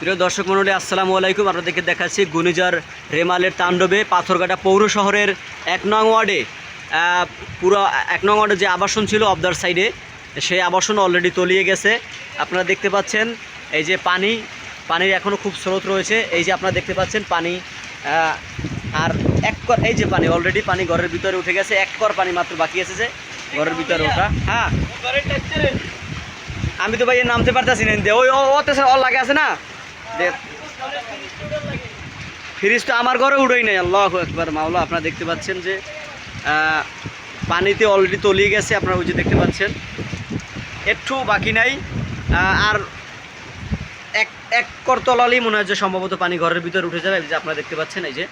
প্রিয় দর্শক মণ্ডলী আসসালামু আলাইকুম আপনাদেরকে দেখাচ্ছি গুনিজার রেমালের তাণ্ডবে পাথরঘাটা পৌর শহরের এক নং ওয়ার্ডে পুরো এক নং ওয়ার্ডে যে আবাসন ছিল অবদার সাইডে সেই আবাসন অলরেডি তলিয়ে গেছে আপনারা দেখতে পাচ্ছেন এই যে পানি পানির এখনও খুব স্রোত রয়েছে এই যে আপনারা দেখতে পাচ্ছেন পানি আর এক কর এই যে পানি অলরেডি পানি ঘরের ভিতরে উঠে গেছে এক কর পানি মাত্র বাকি আছে যে ঘরের ভিতরে ওঠা হ্যাঁ আমি তো ভাই নামতে পারতেছি না ওই অল লাগে আছে না ফ্রিজটা আমার ঘরে উঠেই নাই, আল্লাহ একবার মাওলা, আপনারা দেখতে পাচ্ছেন যে পানিতে অলরেডি তলিয়ে গেছে, আপনারা ওই যে দেখতে পাচ্ছেন। একটু বাকি নাই আর এক এক করতলালেই মনে হয় যে সম্ভবত পানি ঘরের ভিতরে উঠে যাবে। যে আপনারা দেখতে পাচ্ছেন, এই যে